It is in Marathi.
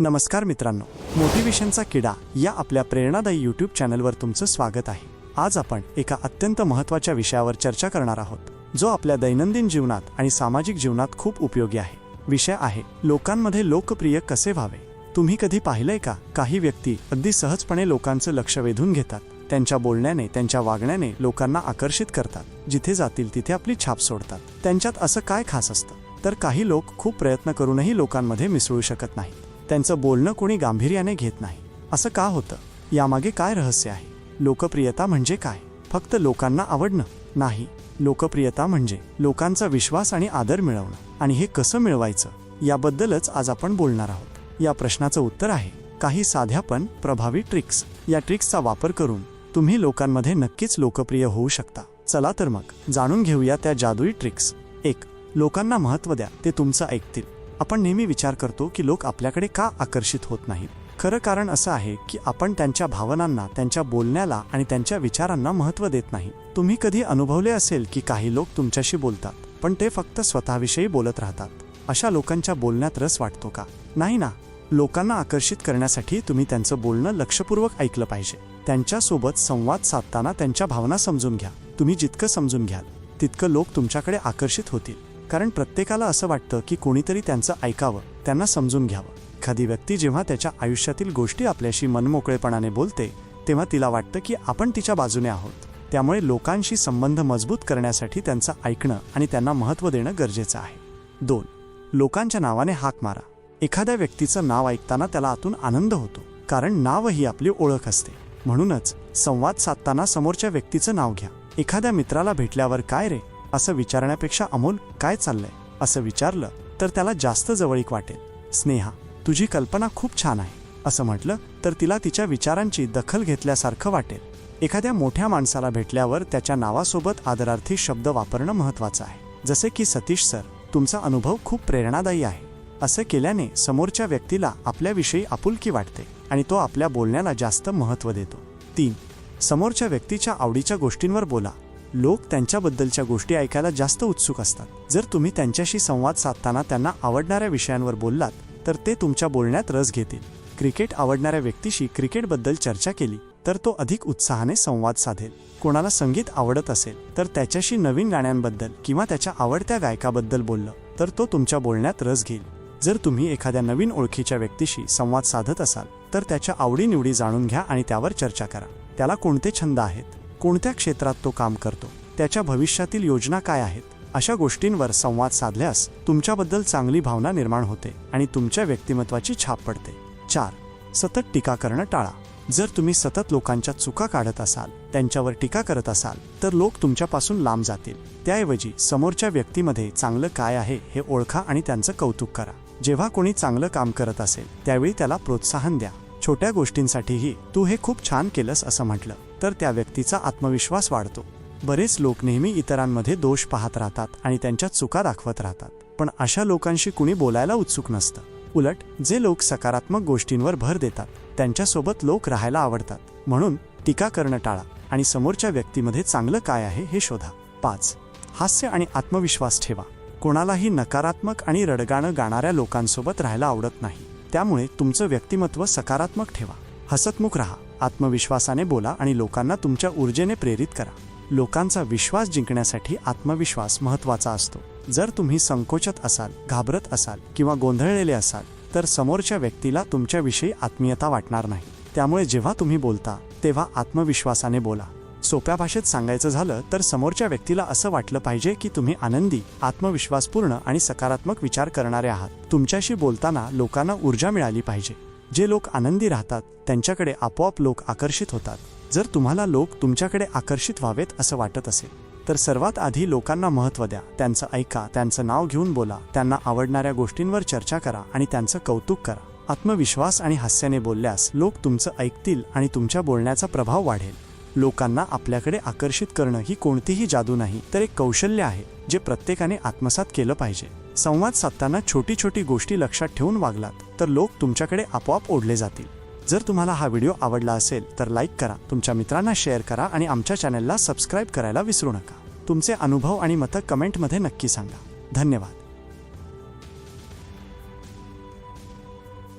नमस्कार मित्रांनो. मोटिवेशनचा किडा या आपल्या प्रेरणादायी यूट्यूब चॅनलवर तुमचं स्वागत आहे. आज आपण एका अत्यंत महत्त्वाच्या विषयावर चर्चा करणार आहोत जो आपल्या दैनंदिन जीवनात आणि सामाजिक जीवनात खूप उपयोगी आहे. विषय आहे लोकांमध्ये लोकप्रिय कसे व्हावे? तुम्ही कधी पाहिलंय का? काही व्यक्ती अगदी सहजपणे लोकांचं लक्ष वेधून घेतात. त्यांच्या बोलण्याने त्यांच्या वागण्याने लोकांना आकर्षित करतात. जिथे जातील तिथे आपली छाप सोडतात. त्यांच्यात असं काय खास असतं? तर काही लोक खूप प्रयत्न करूनही लोकांमध्ये मिसळू शकत नाहीत. त्यांचं बोलणं कोणी गांभीर्याने घेत नाही. असं का होतं? यामागे काय रहस्य आहे? लोकप्रियता म्हणजे काय? फक्त लोकांना आवडणं? नाही. लोकप्रियता म्हणजे लोकांचा विश्वास आणि आदर मिळवणं. आणि हे कसं मिळवायचं? याबद्दलच आज आपण बोलणार आहोत. या प्रश्नाचं उत्तर आहे. काही साध्या पण प्रभावी ट्रिक्स. या ट्रिक्सचा वापर करून तुम्ही लोकांमध्ये नक्कीच लोकप्रिय होऊ शकता. चला तर मग जाणून घेऊया त्या जादुई ट्रिक्स. एक लोकांना महत्त्व द्या. ते तुमचं ऐकतील. आपण नेहमी विचार करतो की लोक आपल्याकडे का आकर्षित होत नाहीत. खरं कारण असं आहे की आपण त्यांच्या भावनांना त्यांच्या बोलण्याला आणि त्यांच्या विचारांना महत्त्व देत नाही. तुम्ही कधी अनुभवले असेल की काही लोक तुमच्याशी बोलतात पण ते फक्त स्वतःविषयी बोलत राहतात? अशा लोकांच्या बोलण्यात रस वाटतो का? नाही ना. लोकांना आकर्षित करण्यासाठी तुम्ही त्यांचं बोलणं लक्षपूर्वक ऐकलं पाहिजे. त्यांच्यासोबत संवाद साधताना त्यांच्या भावना समजून घ्या. तुम्ही जितकं समजून घ्याल तितकं लोक तुमच्याकडे आकर्षित होतील. कारण प्रत्येकाला असं वाटतं की कोणीतरी त्यांचं ऐकावं त्यांना समजून घ्यावं. एखादी व्यक्ती जेव्हा त्याच्या आयुष्यातील गोष्टी आपल्याशी मनमोकळेपणाने बोलते तेव्हा तिला वाटतं की आपण तिच्या बाजूने आहोत. त्यामुळे लोकांशी संबंध मजबूत करण्यासाठी त्यांचं ऐकणं आणि त्यांना महत्त्व देणं गरजेचं आहे. दोन लोकांच्या नावाने हाक मारा. एखाद्या व्यक्तीचं नाव ऐकताना त्याला आतून आनंद होतो कारण नाव ही आपली ओळख असते. म्हणूनच संवाद साधताना समोरच्या व्यक्तीचं नाव घ्या. एखाद्या मित्राला भेटल्यावर काय रे? असं विचारण्यापेक्षा अमोल काय चाललंय? असं विचारलं तर त्याला जास्त जवळीक वाटेल. स्नेहा तुझी कल्पना खूप छान आहे. असं म्हटलं तर तिला तिच्या विचारांची दखल घेतल्यासारखं वाटेल. एखाद्या मोठ्या माणसाला भेटल्यावर त्याच्या नावासोबत आदरार्थी शब्द वापरणं महत्वाचं आहे. जसे की सतीश सर तुमचा अनुभव खूप प्रेरणादायी आहे. असं केल्याने समोरच्या व्यक्तीला आपल्याविषयी आपुलकी वाटते आणि तो आपल्या बोलण्याला जास्त महत्त्व देतो. तीन समोरच्या व्यक्तीच्या आवडीच्या गोष्टींवर बोला. लोक त्यांच्याबद्दलच्या गोष्टी ऐकायला जास्त उत्सुक असतात. जर तुम्ही त्यांच्याशी संवाद साधताना त्यांना आवडणाऱ्या विषयांवर बोललात तर ते तुमच्या बोलण्यात रस घेतील. क्रिकेट आवडणाऱ्या व्यक्तीशी क्रिकेटबद्दल चर्चा केली तर तो अधिक उत्साहाने संवाद साधेल. कोणाला संगीत आवडत असेल तर त्याच्याशी नवीन गाण्यांबद्दल किंवा त्याच्या आवडत्या गायकाबद्दल बोललं तर तो तुमच्या बोलण्यात रस घेईल. जर तुम्ही एखाद्या नवीन ओळखीच्या व्यक्तीशी संवाद साधत असाल तर त्याच्या आवडीनिवडी जाणून घ्या आणि त्यावर चर्चा करा. त्याला कोणते छंद आहेत? कोणत्या क्षेत्रात तो काम करतो? त्याच्या भविष्यातील योजना काय आहेत? अशा गोष्टींवर संवाद साधल्यास तुमच्याबद्दल चांगली भावना निर्माण होते आणि तुमच्या व्यक्तिमत्वाची छाप पडते. चार. सतत टीका करणं टाळा. जर तुम्ही सतत लोकांच्या चुका काढत असाल त्यांच्यावर टीका करत असाल तर लोक तुमच्यापासून लांब जातील. त्याऐवजी समोरच्या व्यक्तीमध्ये चांगलं काय आहे हे ओळखा आणि त्यांचं कौतुक करा. जेव्हा कोणी चांगलं काम करत असेल त्यावेळी त्याला प्रोत्साहन द्या. छोट्या गोष्टींसाठीही तू हे खूप छान केलंस असं म्हटलं. तर त्या व्यक्तीचा आत्मविश्वास वाढतो. बरेच लोक नेहमी इतरांमध्ये दोष पाहत राहतात आणि त्यांच्या चुका दाखवत राहतात. पण अशा लोकांशी कुणी बोलायला उत्सुक नसतं. उलट जे लोक सकारात्मक गोष्टींवर भर देतात त्यांच्यासोबत लोक राहायला आवडतात. म्हणून टीका करणं टाळा आणि समोरच्या व्यक्तीमध्ये चांगलं काय आहे हे शोधा. पाच हास्य आणि आत्मविश्वास ठेवा. कोणालाही नकारात्मक आणि रडगाणं गाणाऱ्या लोकांसोबत राहायला आवडत नाही. त्यामुळे तुमचं व्यक्तिमत्व सकारात्मक ठेवा. हसतमुख राहा. आत्मविश्वासाने बोला आणि लोकांना तुमच्या ऊर्जेने प्रेरित करा. लोकांचा विश्वास जिंकण्यासाठी आत्मविश्वास महत्त्वाचा असतो. जर तुम्ही संकोचत असाल घाबरत असाल किंवा गोंधळलेले असाल तर समोरच्या व्यक्तीला तुमच्याविषयी आत्मीयता वाटणार नाही. त्यामुळे जेव्हा तुम्ही बोलता तेव्हा आत्मविश्वासाने बोला. सोप्या भाषेत सांगायचं झालं तर समोरच्या व्यक्तीला असं वाटलं पाहिजे की तुम्ही आनंदी आत्मविश्वासपूर्ण आणि सकारात्मक विचार करणारे आहात. तुमच्याशी बोलताना लोकांना ऊर्जा मिळाली पाहिजे. जे लोक आनंदी राहतात त्यांच्याकडे आपोआप लोक आकर्षित होतात. जर तुम्हाला लोक तुमच्याकडे आकर्षित व्हावेत असं वाटत असेल तर सर्वात आधी लोकांना महत्त्व द्या. त्यांचं ऐका त्यांचं नाव घेऊन बोला त्यांना आवडणाऱ्या गोष्टींवर चर्चा करा आणि त्यांचं कौतुक करा. आत्मविश्वास आणि हास्याने बोलल्यास लोक तुमचं ऐकतील आणि तुमच्या बोलण्याचा प्रभाव वाढेल. लोकांना आपल्याकडे आकर्षित करणं ही कोणतीही जादू नाही तर एक कौशल्य आहे जे प्रत्येकाने आत्मसात केलं पाहिजे. संवाद साधताना छोटी छोटी गोष्टी लक्षात ठेवून वागलात. तर लोक तुमच्याकडे आपोआप ओढले जातील. जर तुम्हाला हा व्हिडिओ आवडला असेल तर लाईक करा तुमच्या मित्रांना शेअर करा आणि आमच्या चॅनलला सबस्क्राईब करायला विसरू नका. तुमचे अनुभव आणि मतं कमेंटमध्ये नक्की सांगा. धन्यवाद.